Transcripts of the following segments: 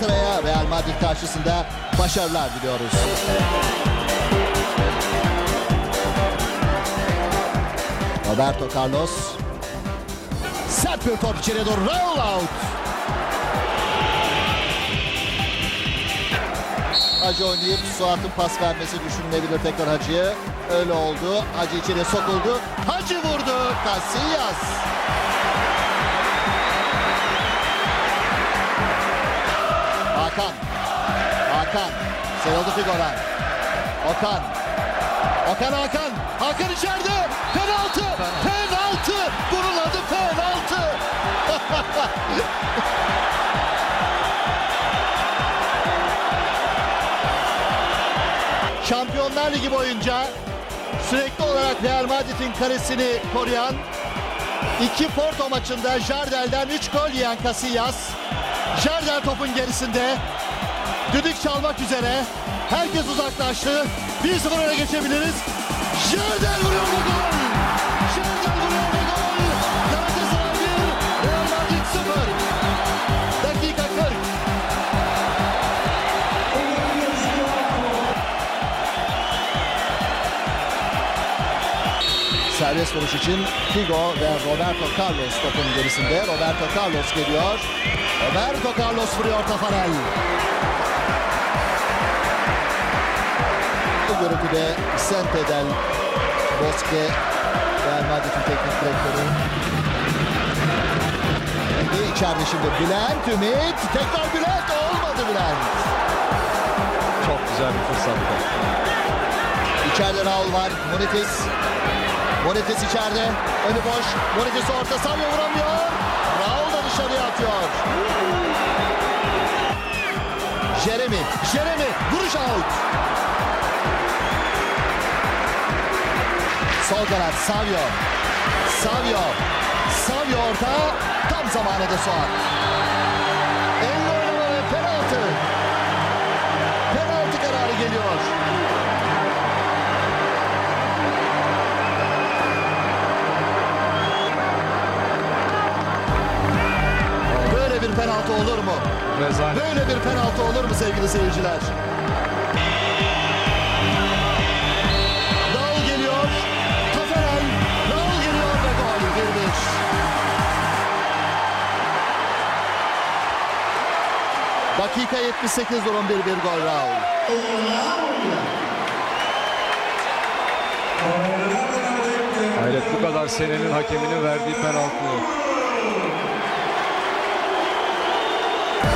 Galatasaray'a Real Madrid karşısında başarılar diliyoruz. Roberto Carlos. Sert bir top içeriye doğru. Roll out. Hacı oynayıp Suat'ın pas vermesi düşünülebilir tekrar Hacı'ya. Öyle oldu. Hacı içeriye sokuldu. Hacı vurdu. Casillas. Hakan. Hakan. Seroldu Figo'dan. Okan. Okan Hakan. Hakan içeride. Penaltı. Penaltı. Bunun adı penaltı. Şampiyonlar Ligi boyunca sürekli olarak Real Madrid'in karesini koruyan iki Porto maçında Jardel'den 3 gol yiyen Casillas Jardel topun gerisinde. Düdük çalmak üzere. Herkes uzaklaştı. 1-0 öne geçebiliriz. Jardel vuruyor gol Serbest vuruş için Figo ve Roberto Carlos topun gerisinde. Roberto Carlos geliyor. Roberto Carlos vuruyor Tafarel. Bu görüntüde Vicente del Bosque Real Madrid'in teknik direktörü. Şimdi içeride şimdi Bülent Ümit. Tekrar Bülent olmadı Bülent. Çok güzel bir fırsattı. İçeride Raul var. Munitis. Munitis içeride. Önü boş. Munitis orta Savio vuramıyor. Raul da dışarıya atıyor. Jeremy. Jeremy. Vuruş out. Sol kanat Savio. Savio. Savio orta. Tam zamanında Suat. Olur mu? Rezalet. Böyle bir penaltı olur mu sevgili seyirciler? Raul geliyor. Taferel. Raul geliyor ve gol. 1-1. Dakika 78 durum 1-1 gol Raul. Hayret bu kadar senenin hakeminin verdiği penaltı yok.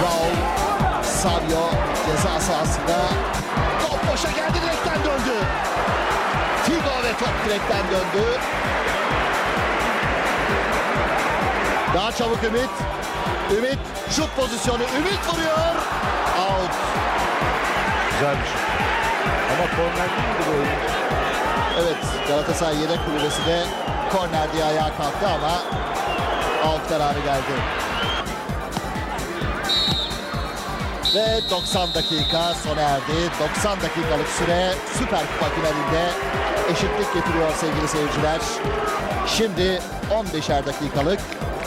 Raul. Savio ceza sahasında. Top boşa geldi direkten döndü. Figo ve top direkten döndü. Daha çabuk Ümit. Ümit şut pozisyonu. Ümit vuruyor. Out. Güzel bir şey. Ama korner değil miydi bu oyun? Evet Galatasaray yedek kulübesi de korner diye ayağa kalktı ama out kararı geldi. Ve 90 dakika sona erdi. 90 dakikalık süre Süper Kupa finalinde eşitlik getiriyor sevgili seyirciler. Şimdi 15'er dakikalık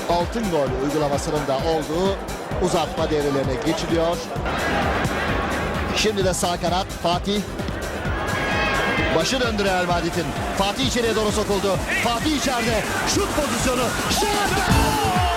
altın gol uygulamasının da olduğu uzatma devrelerine geçiliyor. Şimdi de sağ kanat Fatih Başı döndü Real Madrid'in. Fatih içeriye doğru sokuldu. Fatih içeride. Şut pozisyonu. Şut!